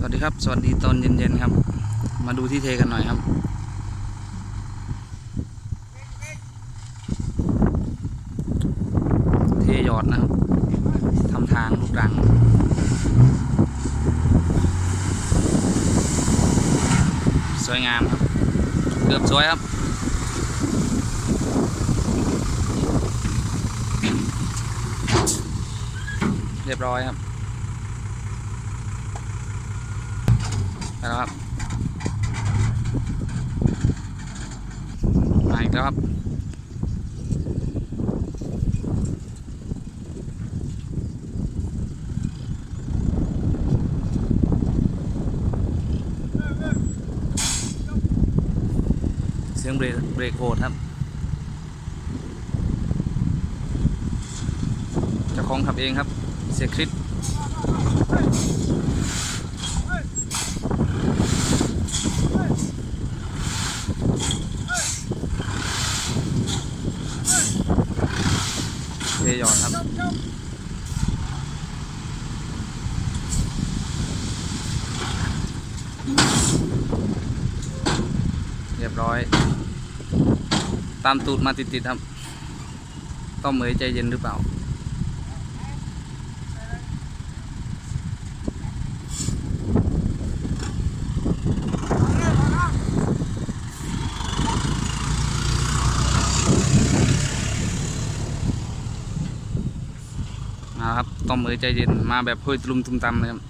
สวัสดีครับ สวัสดีตอนเย็นๆครับ มาดูที่เทกันหน่อยครับเทหยอดนะครับทำทางลูกรังสวยงามครับ เกือบสวยครับเรียบร้อยครับ ไปแล้วครับมาอีกแล้วครับเสียงเบรกเบรกโหดครับจ้าของขับเองครับ เสียคริส เทห ยอนครับ เรียบร้อย ตามตูดมาติดๆครับ ต้องเหมยใจเย็นหรือเปล่า มาครับต้องมือใจเย็นมาแบบเฮ้ยตรุมตุมตำเลยครับ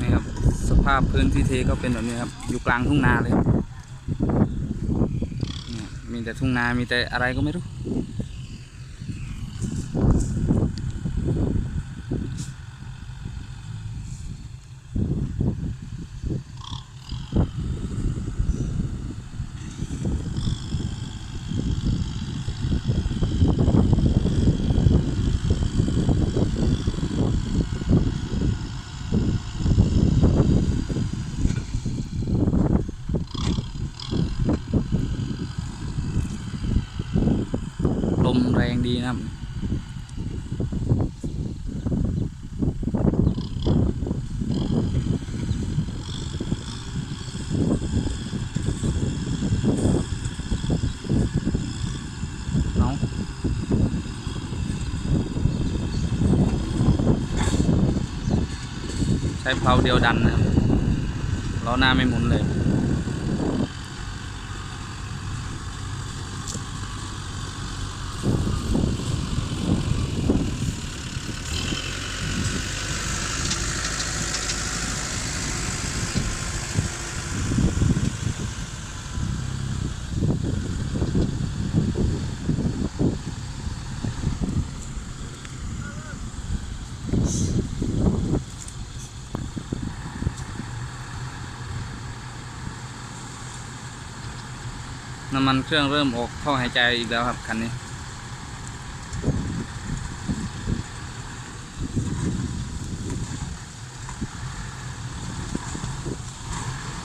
นี่ครับ สภา พพื้นที่เทก็เป็นแบบนี้ครับ อยู่กลางทุ่งนาเลยครับเนี่ยมีแต่ทุ่งนา มีแต่อะไรก็ไม่รู้ ลมแรงดีนะครับ เอาใช้เพลาเดียวดันนะครับล้อหน้าไม่หมุนเลย น้ำมันเครื่องเริ่มออกท่อหายใจอีกแล้วครับคันนี้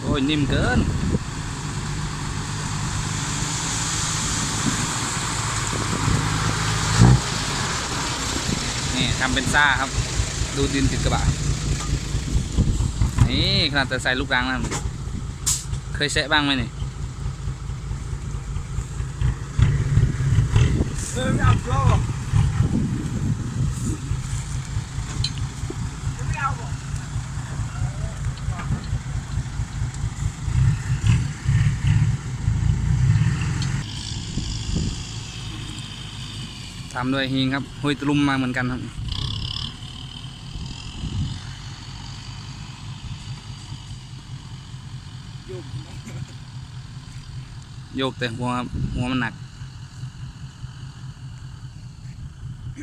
โอ้ยนิ่มเกินนี่ทำเป็นซ่าครับ ดูดินติดกระบะนี่ขนาดแต่ใส่ลูกรังนะเคยแซะบ้างไหมนี่ Não, minha prova. Minha avó. ทำด้วยฮิงครับหุยตรุมมาเหมือนกันครับโยกแต่หัวหัวมันหนัก គឺ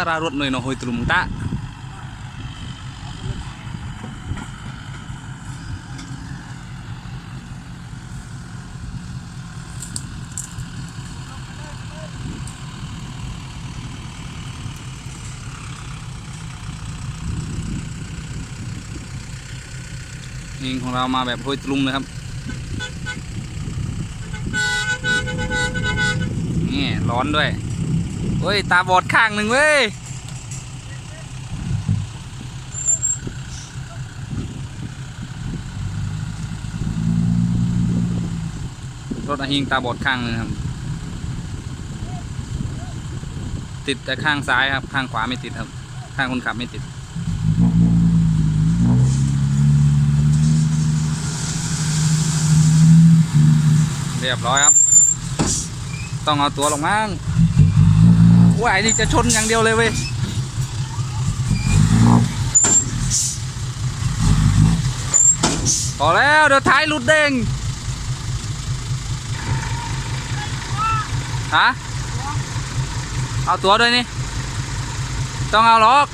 អារ៉ារត់នៅហុយទ្រុំតា ยิงของเรามาแบบโหยตรุมเลยครับนี่ร้อนด้วยเฮ้ย ตาบอดข้างหนึ่งเว้ยรถอาหิงตาบอดข้างหนึงครับ ติดแต่ข้างซ้ายครับ ข้างขวาไม่ติดครับ ข้างคนขับไม่ติด รียบร้อยครับ ต้องเอาตัวลงมั้งว้ายนี่จะชนอย่างเดียวเลยเว้ยพอแล้วเดี๋ยวท้ายหลุดเด้งฮะเอาตัวด้วยนี่ ต้องเอาหรอก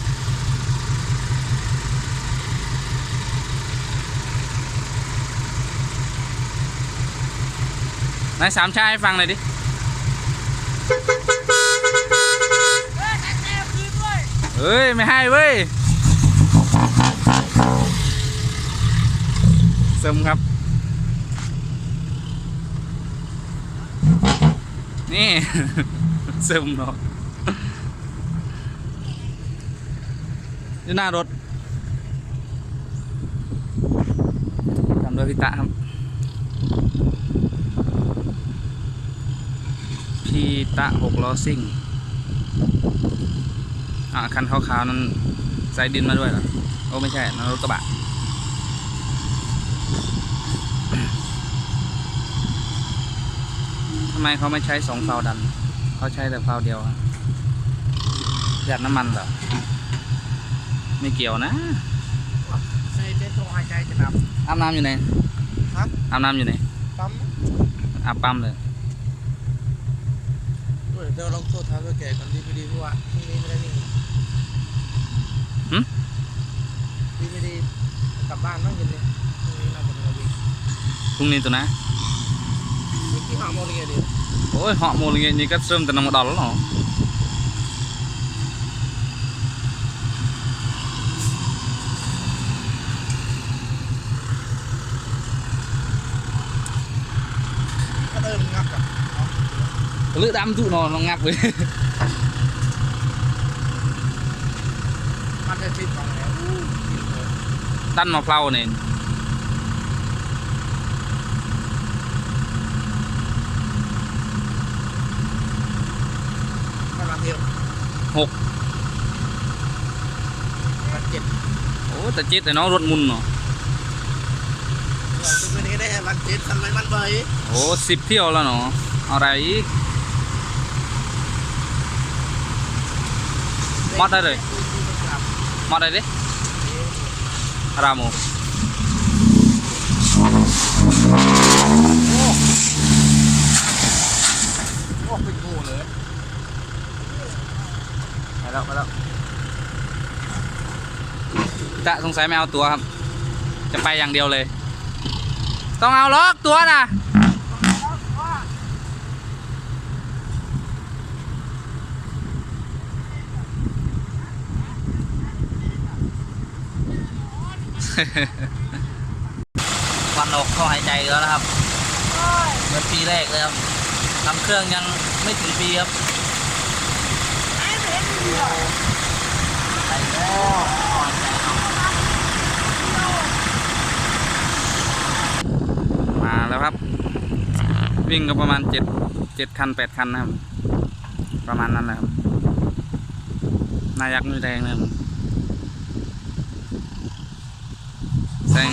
ไหนสามชายให้ฟังหน่อยดิเฮ้ย ไม่ให้เว้ยซึมครับ นี่ซึมเนาะอยู่หน้ารถทำโดยพิตะครับ พีตะหกล้อซิ่ง อ่าคันขาวๆนั้นใส่ดินมาด้วยเหรอ โอ้ไม่ใช่นั่นรถกระบะทำไมเขาไม่ใช้สองเฟาดัน เขาใช้แต่เฟาเดียวอะประหยัดน้ำมันเหรอ ไม่เกี่ยวนะใส่เต้นตรงหายใจจะนับอาบน้ำอยู่ไหนฮะอาบน้ำอยู่ไหนปั๊มอาบปั๊มเลย เดี๋ยวเราลองโทษท้าตัวแก่ก่อนดีไม่ดีเพราะว่าพรุ่งนี้ไม่ได้วิ่งหึดีไม่ดีกลับบ้านบ้างกันเลยพรุ่งนี้น่าจะไม่ได้วิ่งพรุ่งนี้ตัวนะวิ่งที่หาโมงเรียนดีโอ้ยเหาะโมลเงี้ยนี่ก็เริ่มแต่นำมาดอลแล้วเนาะก็เริ่มงับกับ เลือดดำตุนอนลองงับเลยมันจะชิดของแล้วดันมาเพลาเนี่ยกำลังเดียวหกมันเจ็ดโอ้แต่เจ็ดแต่น้องรถมุนเนาะเราจะไม่ได้ได้มันเจ็ดทำไมมันเบยโอ้สิบเที่ยวแล้วเนาะเอาอะไรอีก มอดได้เลยมาได้ดิรามโมโอ้เป็นงูเลยไปแล้วไปแล้วจะสงสัยไม่เอาตัวครับ จะไปอย่างเดียวเลย ต้องเอาล็อกตัวนะ ควันออกเข้าหายใจแล้วนะครับ เหมือนปีแรกเลยครับทำเครื่องยังไม่ถึงปีครับไปแล้วมาแล้วครับ วิ่งก็ประมาณเจ็ดเจ็ดคันแปดคันนะครับ ประมาณนั้นแหละครับ นายักษ์มือแดงนะครับ แซง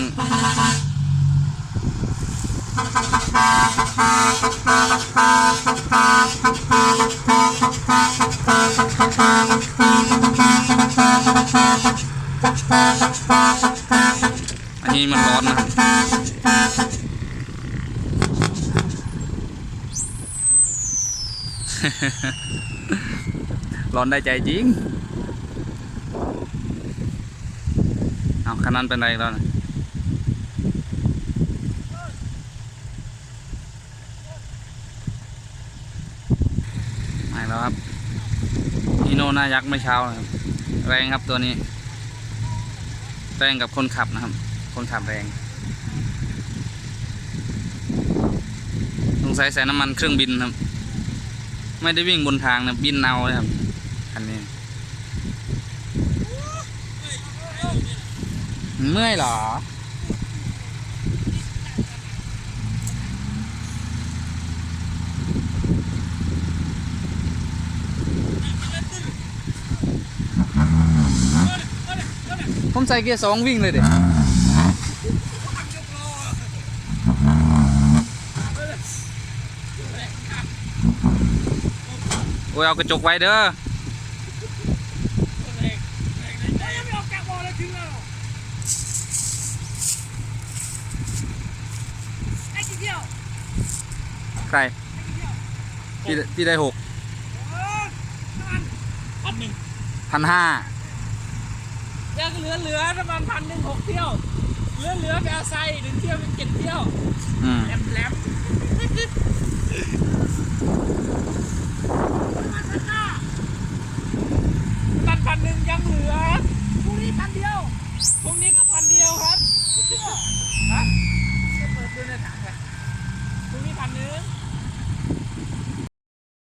อันนี้มันร้อนนะร้อนได้ใจจริง เอาคันนั้นเป็นไรแล้วนะมาอีกแล้วครับฮี โน่หน้ายักษ์ไม่เช้านะครับ แรงครับตัวนี้ แรงกับคนขับนะครับ คนขับแรงสงสัยใส่น้ำมันเครื่องบินครับ ไม่ได้วิ่งบนทางนะบินเอาเลยครับคันนี้ เมื่อยเหรอ ผมใส่เกียร์สองวิ่งเลยเด็โอ้ยเอากระจกไว้เด้อไม่ออกจากบ่อเลยถึงแล้วไอ้กี่เดียวใครพี่ได้พี่ได้หกเออน้ำมันพันหนึ่งพันห้า ยังเหลือเหลือประมาณพันหนึ่งหกเที่ยว เหลือเหลือไปเอาไซหนึ่งเที่ยวเป็นเจ็ดเที่ยวอืมแหลมแหลมมันพันหนึ่งยังเหลือพรุ่งนี้พันเดียวพรุ่งนี้ก็พันเดียวครับฮะจะเปิดดูในถังกันพรุ่งนี้พันหนึ่ง